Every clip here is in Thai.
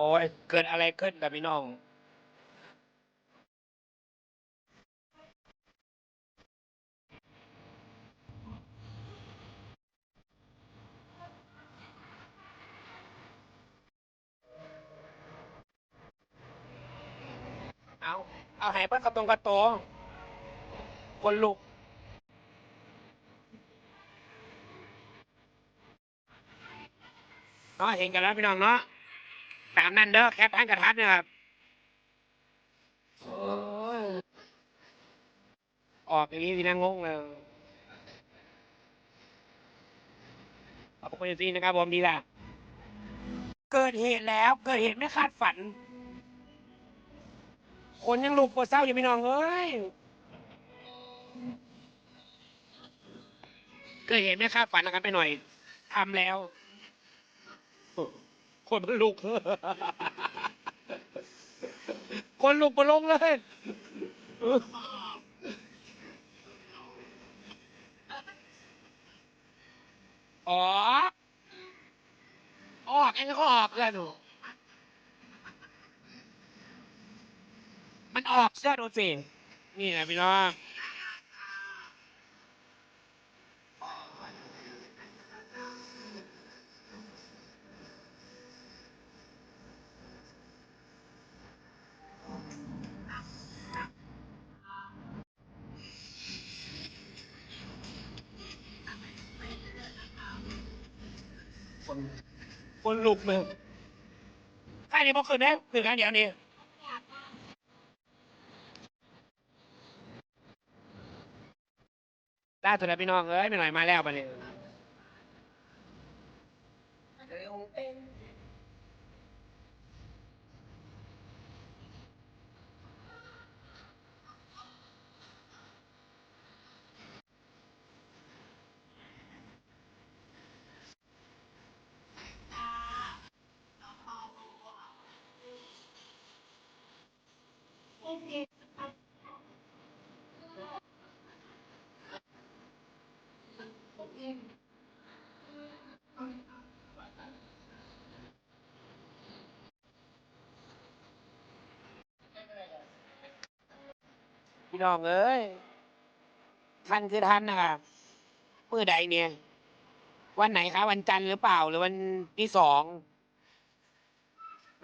อ้ยเกิดอะไรขึ้นกับพี่น้อง เอาเอาให้เพิ่นกระตรงกระโตคนลุกเนาะเห็นกันแล้วพี่น้องเนาะ ตามนั่นเด้อแคปทันกระทัดเนี่ยครับ ออกอย่างนี้สินะงงเลยขอบคุณจริงๆนะครับผมดีละเกิดเหตุแล้ว เกิดเหตุไม่คาดฝัน คนยังลุกปวดเศร้าอยู่พี่น้องเอ้ย เกิดเหตุไม่คาดฝันกันไปหน่อยทำแล้ว คนมันลุก คนลุกมาลงเลยออกออกเองก็ออกเลยหนูมันออกเชื่อดูสินี่นะพี่น้อง คนลุกเลยใครนี้พอคืนได้คืนกันเดียวนี้ได้ตัวแล้วพี่น้องเอ้ยไม่หน่อยมาแล้วปะเนี่ พี่น้องเอ้ยท่านคือท่านนะครับเมื่อใดเนี่ย วันไหนคะวันจันทร์หรือเปล่า หรือวันที่สอง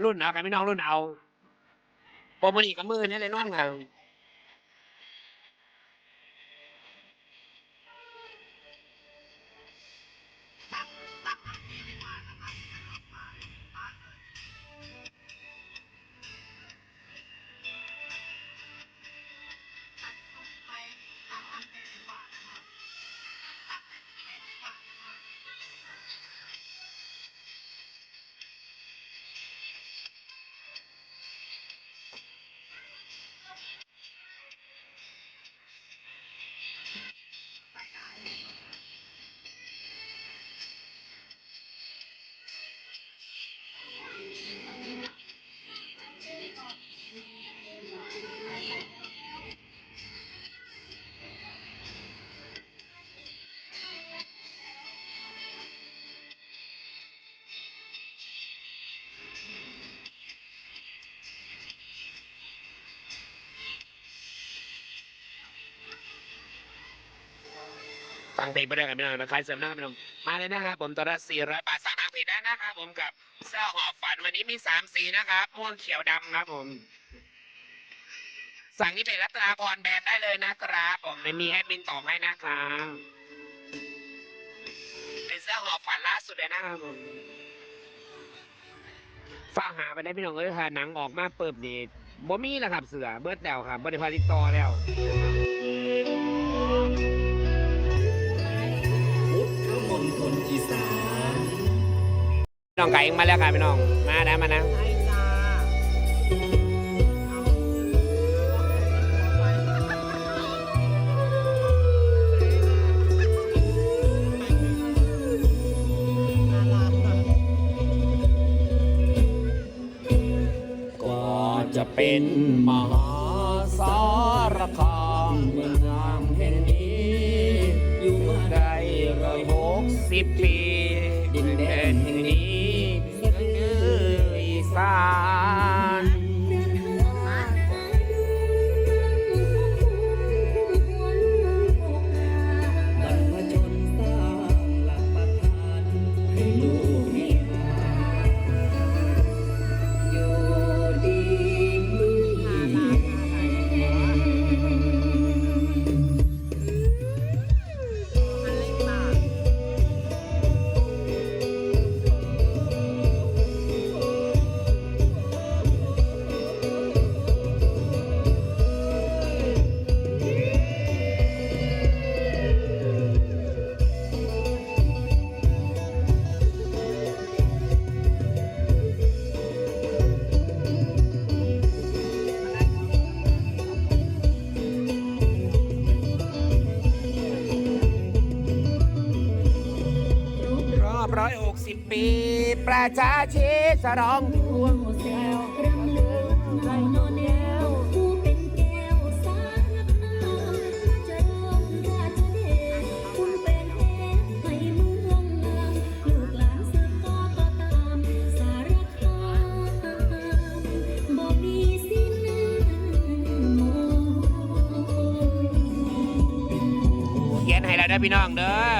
รุ่นเอากันพี่น้องรุ่นเอา ปรโมนีกับมือนี่เลยน้องครับ งเพลงไปด้วยกันพี่น้องนะใครเสริมหน้าพี่น้องมาเลยนะครับผมตัวละสี่ร้อยบาทสามารถผลิตได้นะครับผมกับเสื้อหอบฝันวันนี้มีสามสีนะครับม่วงเขียวดำครับผมสั่งที่เพจรัตนาพรแบรนด์ได้เลยนะครับผมไม่มีแอดมินตอบให้นะครับเป็นเสื้อหอบฝันล่าสุดเลยนะครับผมฟังหาไปได้พี่น้องเอ้ยค่ะหนังออกมาเปิบนี่บ่มีแล้วครับเสือเบิร์ดแล้วครับบริพาติดต่อแล้ว ธมณฑลอีสานน้องไก่เองมาแล้วค่ะพี่น้อง มานะมานะใช่จ้าก็จะเป็นมหา กสิ อบร้อยหกสิบปี ประชาชีฉลองดวงแซวรำลิศเรานอนแนวผู้เป็นแก้วสารคามราชรองราชเดชคุณเป็นเอให้เมืองงามลูกหลานสืบต่อต่อตามสารคามบ่มีสิ้นโม เขียนให้แล้วเด้อพี่น้องเด้อ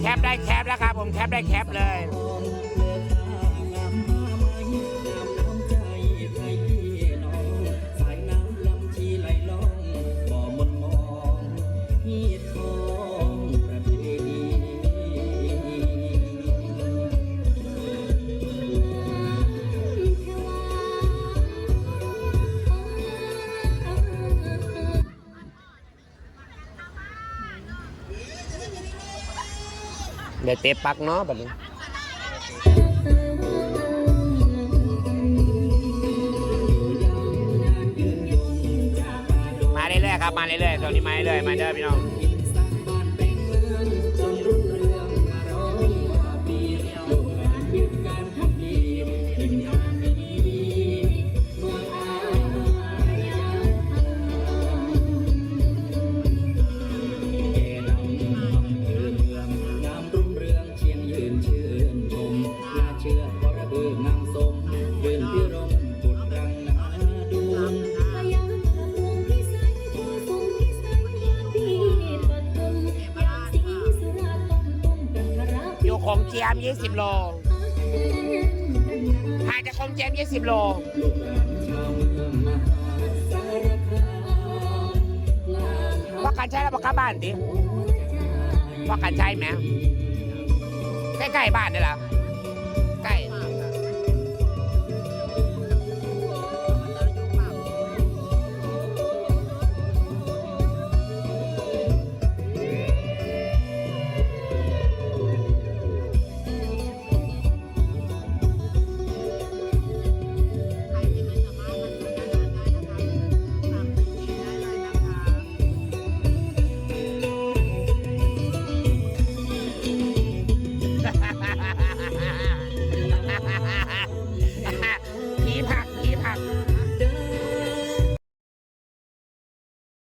แคปได้แคปแล้วครับผมแคปได้แคปเลย ดี๋ยวเตะปักเนาะแบบนี้มาเรื่อยๆครับ มาเรื่อยๆตรงนี้มาเรื่อยๆมาเด้อพี่น้อง ม20โลห่างจากคงแจียม20โลหลานชาวเมืองมหาสารคามงานว่ากันใช้แล้วบอกกลับบ้านดิว่ากันใช้ไหมใกล้ๆบ้านนี่แหละ